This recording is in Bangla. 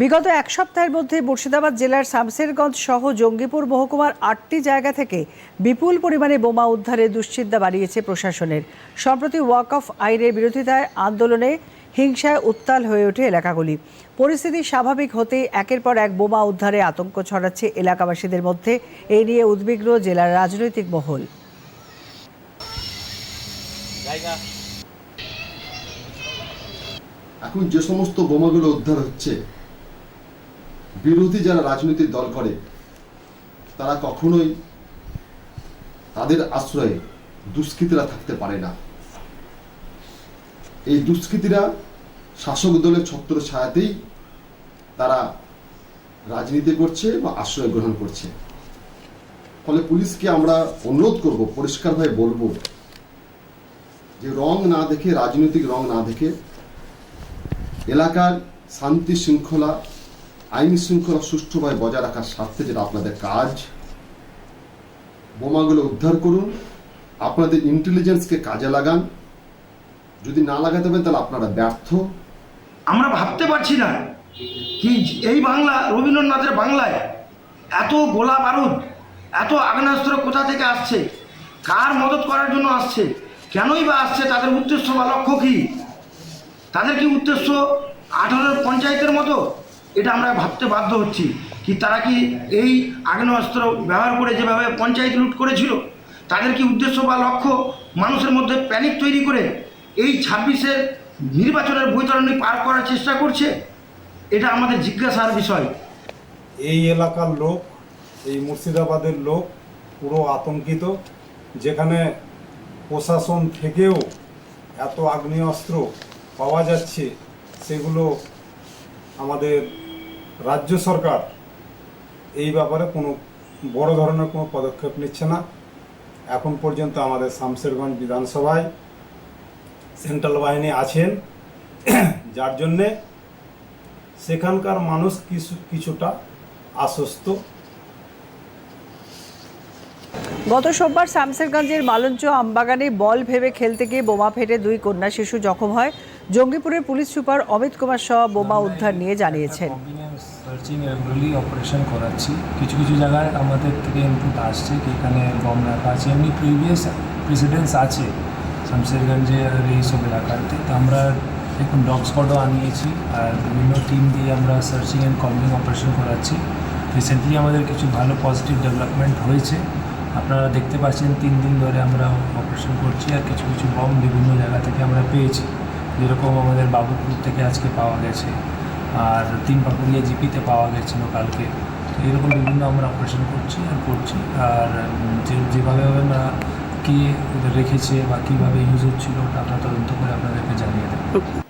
বিগত এক সপ্তাহের মধ্যে মুর্শিদাবাদ জেলার শামসেরগঞ্জ সহ জঙ্গিপুর মহকুমার আটটি জায়গা থেকে বিপুল পরিমাণে বোমা উদ্ধারে দুশ্চিন্তা বাড়িয়েছে প্রশাসনের। সম্প্রতি ওয়াক অফ আইনের বিরোধিতায় আন্দোলনে হিংসায় উত্তাল হয়ে ওঠে এলাকাগুলি। পরিস্থিতি স্বাভাবিক হতে একের পর এক বোমা উদ্ধারে আতঙ্ক ছড়াচ্ছে এলাকাবাসীদের মধ্যে। এই নিয়ে উদ্বিগ্ন জেলার রাজনৈতিক মহল। এখন যে সমস্ত বোমাগুলো উদ্ধার হচ্ছে বিরোধী যারা রাজনৈতিক দল করে, তারা কখনোই তাদের আশ্রয়ে দুষ্কৃতীরা থাকতে পারে না। এই দুষ্কৃতীরা শাসক দলের ছত্র ছায়াতেই তারা রাজনীতি করছে বা আশ্রয় গ্রহণ করছে। ফলে পুলিশকে আমরা অনুরোধ করব, পরিষ্কারভাবে বলব যে রং না দেখে, রাজনৈতিক রং না দেখে এলাকার শান্তি শৃঙ্খলা আইন শৃঙ্খলা সুষ্ঠুভাবে বজায় রাখার স্বার্থে যেটা আপনাদের কাজ, বোমাগুলো উদ্ধার করুন, আপনাদের ইন্টেলিজেন্সকে কাজে লাগান। যদি না লাগাতে পারেন, তাহলে আপনারা ব্যর্থ। আমরা ভাবতে পারছি না কি এই বাংলা, রবীন্দ্রনাথের বাংলায় এত গোলা বারুদ, এত আগ্নেয়াস্ত্র কোথা থেকে আসছে, কার মদত করার জন্য আসছে, কেনই বা আসছে, তাদের উদ্দেশ্য বা লক্ষ্য কী? তাদের কি উদ্দেশ্য আঠারোর পঞ্চায়েতের মতো? এটা আমরা ভাবতে বাধ্য হচ্ছি কি তারা কি এই আগ্নেয়াস্ত্র ব্যবহার করে যেভাবে পঞ্চায়েত লুট করেছিল, তাদের কি উদ্দেশ্য বা লক্ষ্য মানুষের মধ্যে প্যানিক তৈরি করে এই ছাব্বিশের নির্বাচনের বৈতরণী পার করার চেষ্টা করছে? এটা আমাদের জিজ্ঞাসার বিষয়। এই এলাকার লোক, এই মুর্শিদাবাদের লোক পুরো আতঙ্কিত, যেখানে প্রশাসন থেকেও এত আগ্নেয়াস্ত্র পাওয়া যাচ্ছে, সেগুলো আমাদের রাজ্য সরকার এই ব্যাপারে কোনো বড় ধরনের কোনো পদক্ষেপ নিচ্ছে না। এখন পর্যন্ত আমাদের শামশেরগঞ্জ বিধানসভায় সেন্ট্রাল বাহিনী আছেন। যার জন্যে সেখানকার মানুষ কিছু, কিছুটা আশ্বস্ত। গত সোমবার শামসেরগঞ্জের মালঞ্চ আমবাগানে বল ভেবে খেলতে গিয়ে বোমা ফেটে দুই কন্যা শিশু জখম হয়। জঙ্গিপুরের পুলিশ সুপার অমিত কুমার শাহ বোমা উদ্ধার নিয়ে জানিয়েছেন। সার্চিং রেগুলারলি অপারেশন করাচ্ছি। কিছু কিছু জায়গায় আমাদের থেকে ইনপুট আসছে কি এখানে বম রাখা আছে। এমনি প্রিভিয়াস প্রেসিডেন্স আছে শামশেরগঞ্জে আর এইসব এলাকাতে। তো আমরা এখন ডগ স্কোয়াডও আনিয়েছি আর বিভিন্ন টিম দিয়ে আমরা সার্চিং অ্যান্ড কম্বিং অপারেশন করাচ্ছি। রিসেন্টলি আমাদের কিছু ভালো পজিটিভ ডেভেলপমেন্ট হয়েছে। আপনারা দেখতে পাচ্ছেন তিন দিন ধরে আমরা অপারেশন করছি আর কিছু কিছু বম বিভিন্ন জায়গা থেকে আমরা পেয়েছি। যেরকম আমাদের বাবুপুর থেকে আজকে পাওয়া গেছে। আর তিন পাকুড়িয়া জিপিতে পাওয়া গেছিল কালকে। তো এরকম বিভিন্ন আমরা অপারেশন করছি আর করছি। আর যে, যেভাবে আমরা কে রেখেছে বা কীভাবে ইউজ হচ্ছিল ওটা আমরা তদন্ত করে আপনাদেরকে জানিয়ে দেবো।